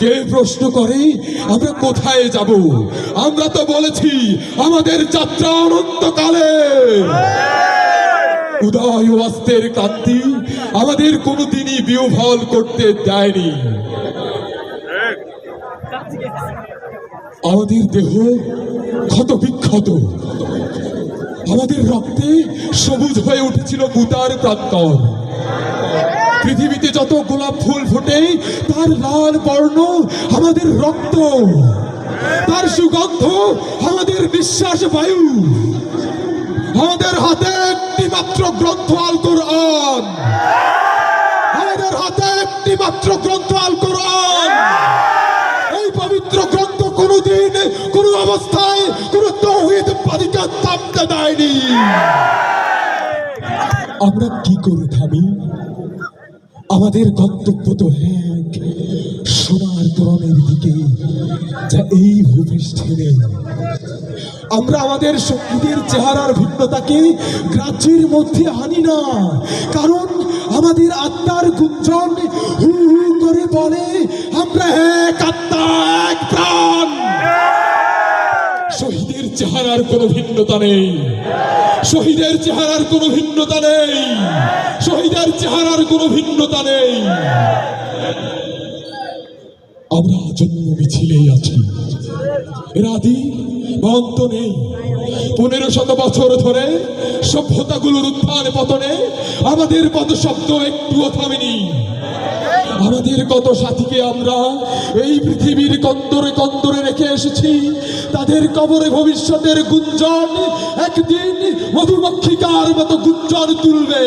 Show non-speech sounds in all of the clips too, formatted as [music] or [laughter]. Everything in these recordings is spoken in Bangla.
কে প্রশ্ন করে, আমরা কোথায় যাব? আমরা তো বলেছি, আমাদের যাত্রা অনন্তকালে। উদয় অস্তের কান্তি আমাদের কোনোদিনই বিহ্বল করতে দেয়নি। আমাদের দেহ ক্ষত বিক্ষত আমাদের রক্তে সবুজ হয়ে উঠেছিল বুতার প্রান্তর। পৃথিবীতে যত গোলাপ ফুল ফোটে, তার লাল বর্ণ আমাদের রক্ত। তার সুগন্ধ আমাদের নিঃশ্বাস বায়ু। আমাদের হাতে একটি মাত্র গ্রন্থ আল কোরআন। আমাদের হাতে একটি মাত্র গ্রন্থ আল কোরআন। এই পবিত্র গ্রন্থ কোনোদিন কোন পাদিকা দেয়নি আমরা কি করে থামি আমাদের গন্তব্য তো এক, সোনার তরণের দিকে, যা এই ভূপৃষ্ঠে আমরা আমাদের সঙ্গীদের চেহারার ভিন্নতাকে গ্রাহ্যের মধ্যে আনি না, কারণ আমাদের আত্মার গুঞ্জন হু হু করে বলে, আমরা এক আত্মা, এক প্রাণ। চেহারার কোনো ভিন্নতা নেই। শহীদের চেহারার কোনো ভিন্নতা নেই। শহীদের চেহারার কোনো ভিন্নতা নেই। আমরা জন্ম মিছিলেই আছি। এর অন্ত নেই। পনেরো শত বছর ধরে সভ্যতাগুলোর উত্থান পতনে আমাদের পদ শব্দ একটুও থামেনি। আমাদের কত সাথীকে আমরা এই পৃথিবীর কন্দরে কন্দরে রেখে এসেছি? তাদের কবরে ভবিষ্যতের গুঞ্জন একদিন মধুমক্ষিকার মতো গুঞ্জন তুলবে।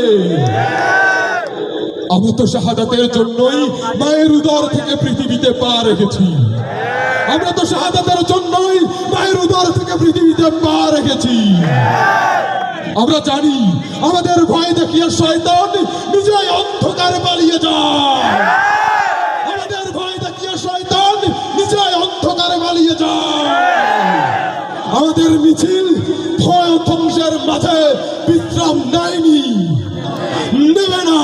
আমরা তো শাহাদাতের জন্যই মায়ের উদর থেকে পৃথিবীতে পা রেখেছি। আমরা তো শাহাদাতের জন্যই মায়ের উদর থেকে পৃথিবীতে পা রেখেছি। [laughs] আমরা জানি আমাদের ভয় দেখিয়ে শয়তান নিজেই অন্ধকারে পালিয়ে যায়। আমাদের ভয় দেখিয়ে শয়তান নিজেই অন্ধকারে পালিয়ে যায়। আমাদের মিছিল ভয় ধ্বংসের মাঝে বিশ্রাম নেয়নি। নেবে না।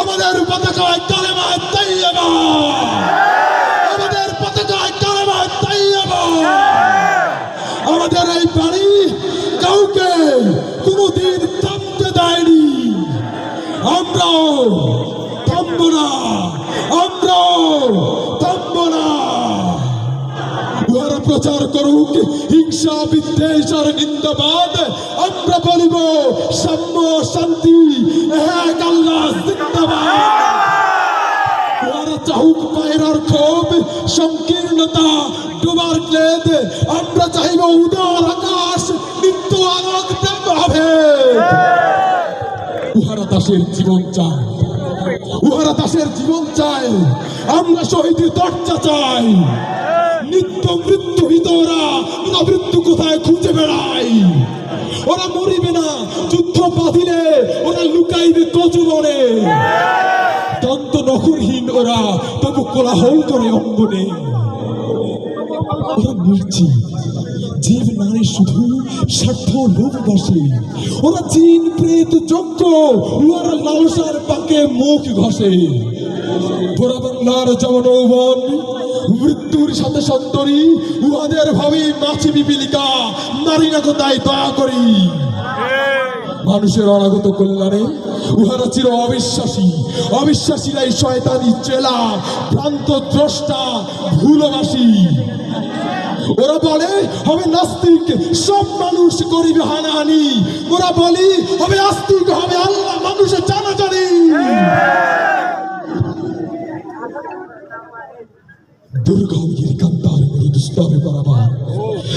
আমাদের পতাকায় কালেমায় তাইয়াবা আমাদের পতাকায় কালেমায় তাইয়াবা আমাদের এই বাড়ি কাউকে কোনোদিন থামতে দেয়নি আমরাও থামবো না আমরাও থামবো না উহারা প্রচার করুক, হিংসা বিদ্বেষ আর আমরা বলিব, সাম্য, শান্তি চাহুক পায়রার ক্ষোভ, সংকীর্ণতা, ডোবার ক্লেদ, আমরা চাইব উদার আকাশ, নিত্য আলোক প্রেম হবে। উহারা দাসের জীবন চায় উহারা দাসের জীবন চায় আমরা শহীদের দরজা চাই। নিত্য মৃত্যু ওরা মৃত্যু কোথায় খুঁজে বেড়ায়? ওরা মরিবে না, যুদ্ধ বাঁধিলে ওরা লুকাইবে কচুবনে দন্ত নখরহীন ওরা, তবু কোলাহল করে অঙ্গনে। ওরা নির্জীব জীব নারী শুধু স্বার্থ লোভ বসে। ওরা জিন, প্রেত, যজ্ঞ ওরা লালসার পাকে মুখ ঘষে। পোড়া বাংলার জনৌবন মৃত্যুর সাথে সন্তরী, উহাদের ভাবি মাছি পিপিলিকা নারী না কোথায় দয়া করি। মানুষের অনাগত কল্যাণে উহারা চির অবিশ্বাসী। অবিশ্বাসীরাই শয়তানি চেলা, ভ্রান্ত দ্রষ্টা, ভুলবাসী। ওরা বলে, হবে নাস্তিক, সব মানুষ করিবে হানাহানি। ওরা বলি, হবে আস্তিক, হবে আল্লাহ, মানুষের জানাজানি। দুর্গমগিরি কান্তার মরুদুস্তরে বরাবর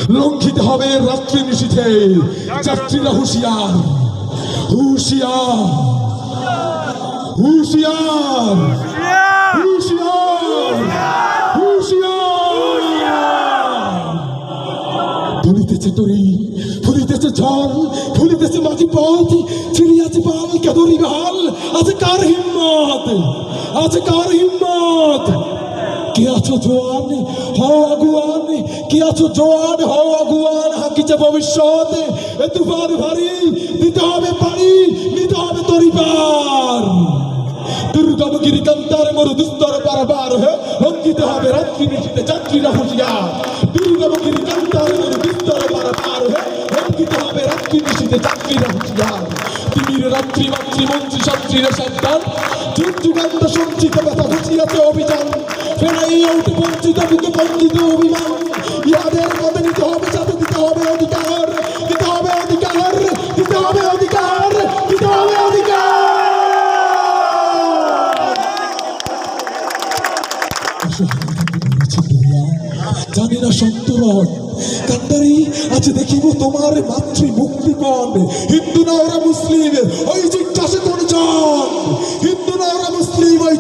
লঙ্ঘিত হবে রাত্রি নিশীথে যাত্রীরা হুঁশিয়ার। হুঁশিয়ার। হুঁশিয়ার। হুঁশিয়ার। হুঁশিয়ার। ফুলিতেছে তরি ফুলিতেছে ঝড় ফুলিতেছে মাঝি পথ। ছিড়িয়াছে পাল কেদরি হাল আছে কার হিম্মত? আছে কার হিম্মত? কে আছো জোয়ান? হও আগুয়ান। কে আছো জোয়ান? হও আগুয়ান। হাঁকিছে ভবিষ্যৎ এ তুফান ভারী। দিতে হবে পানি। নিতে হবে তরিবার দুর্গম গিরিকান্তার মরু দুস্তর পারবার হয়ে লঙ্ঘিত হবে রাত্রি নিশিতে যাত্রীরা হুঁশিয়ার। দুর্গম গিরিকান্তার মরু দুস্তর পারবার হে লঙ্ঘিত হবে রাত্রি নিশিতে যাত্রীরা হুঁশিয়ার। তিমির রাত্রি মাতৃ মন্ত্রী সাত্রীরা সাবধান যুগ যুগান্ত সঞ্চিত জানি না সন্তরণ কান্দারি দেখিব তোমার মাতৃ মুক্তিপণ হিন্দু না মুসলিম, ওই জিজ্ঞাসে কোন জন। হিন্দু না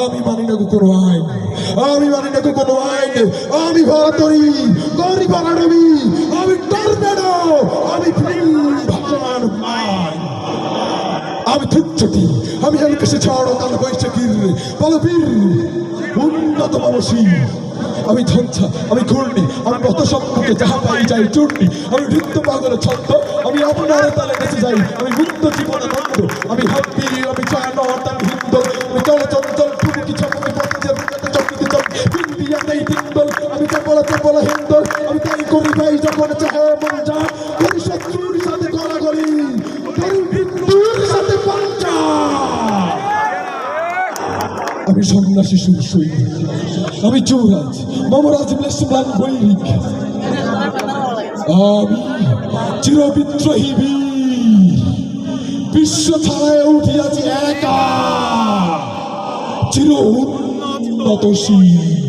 আমি মানি না কোনো আইন আমি মানি না কোনো আইন আমি ভারতরি। গরি আনবী আমি টর্নেডো। আমি ভগবান মাই। আমি ধূপচটি আমি হেলকেশে ছাড়ো কাল বৈশাখীর। বলবীর উন্নত মানসী। আমি ধনছা আমি ঘূর্ণি, আমি পথ সম্মুখে যাহা পাই যাই চূর্ণি, আমি নৃত্য পাগল ছন্দ, আমি আপনার তালে বেঁচে যাই, আমি মুক্ত জীবন আনন্দ আমি হাব্বি আমি চায়ন আমি হিন্দ, আমি চল চঞ্চল ঠুমকি ছমকি পথে চক বিন্দিয়াতেই তিন্দল, আমি চপলা চপলা হিন্দল আমি তাই করি ভাই যখন সাথে সাথে আমি সন্ন্যাসী সৈনিক আমি যুবরাজ। মমরাজ ব্লেসমান বৈরিক আমি চিরবিদ্রোহী বীর। বিশ্ব ছাড়ায় উঠিয়াছি একা। চির উন্নত শীল